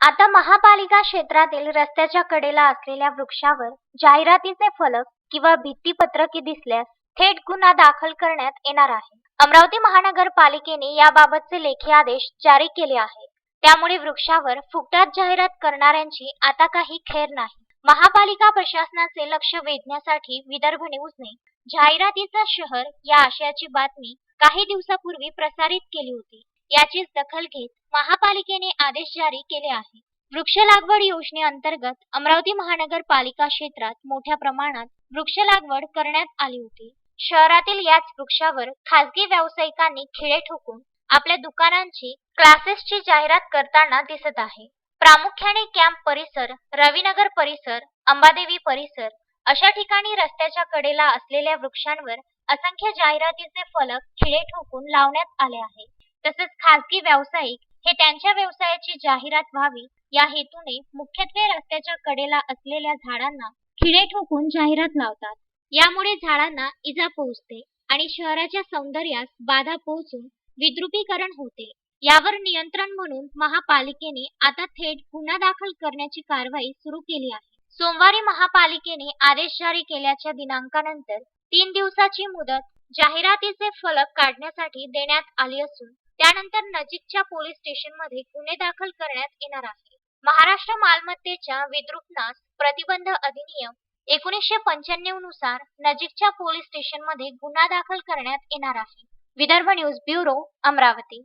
आता महापालिका क्षेत्रातील रस्त्याच्या कडेला असलेल्या वृक्षावर जाहिरातीचे फलक किंवा भित्तीपत्रके दिसल्यास थेट गुन्हा दाखल करण्यात येणार आहे. अमरावती महानगरपालिकेने याबाबतचे लेखी आदेश जारी केले आहे त्यामुळे वृक्षावर फुकटात जाहिरात करणाऱ्यांची आता काही खैर नाही. महापालिका प्रशासनाचे लक्ष वेधण्यासाठी विदर्भ न्यूजने जाहिरातीचा शहर या आशयाची बातमी काही दिवसापूर्वी प्रसारित केली होती. याचीच दखल घेत महापालिकेने आदेश जारी केले आहे. वृक्ष लागवड योजनेअंतर्गत अमरावती महानगरपालिका क्षेत्रात मोठ्या प्रमाणात वृक्ष लागवड करण्यात आली होती. शहरातील याच वृक्षावर खासगी व्यावसायिकांनी खिळे ठोकून आपल्या दुकानांची क्लासेसची जाहिरात करताना दिसत आहे. प्रामुख्याने कॅम्प परिसर रविनगर परिसर अंबादेवी परिसर अशा ठिकाणी रस्त्याच्या कडेला असलेल्या वृक्षांवर असंख्य जाहिरातीचे फलक खिळे ठोकून लावण्यात आले आहे. तसेच खासगी व्यावसायिक हे त्यांच्या व्यवसायाची जाहिरात व्हावी या हेतूने मुख्यत्वे रस्त्याच्या कडेला असलेल्या झाडांना खिळे ठोकून जाहिरात लावतात. यामुळे झाडांना इजा पोहोचते आणि शहराच्या सौंदर्यास बाधा पोहोचून विद्रुपीकरण होते. यावर नियंत्रण म्हणून महापालिकेने आता थेट गुन्हा दाखल करण्याची कारवाई सुरू केली आहे. सोमवारी महापालिकेने आदेश जारी केल्याच्या दिनांकानंतर तीन दिवसाची मुदत जाहिरातीचे फलक काढण्यासाठी देण्यात आली असून त्यानंतर नजीकच्या पोलीस स्टेशनमध्ये गुन्हे दाखल करण्यात येणार आहे. महाराष्ट्र मालमत्तेच्या विद्रुपनास प्रतिबंध अधिनियम एकोणीसशे पंच्याण्णवनुसार नजीकच्या पोलीस स्टेशनमध्ये गुन्हा दाखल करण्यात येणार आहे. Vidarbha news bureau Amravati.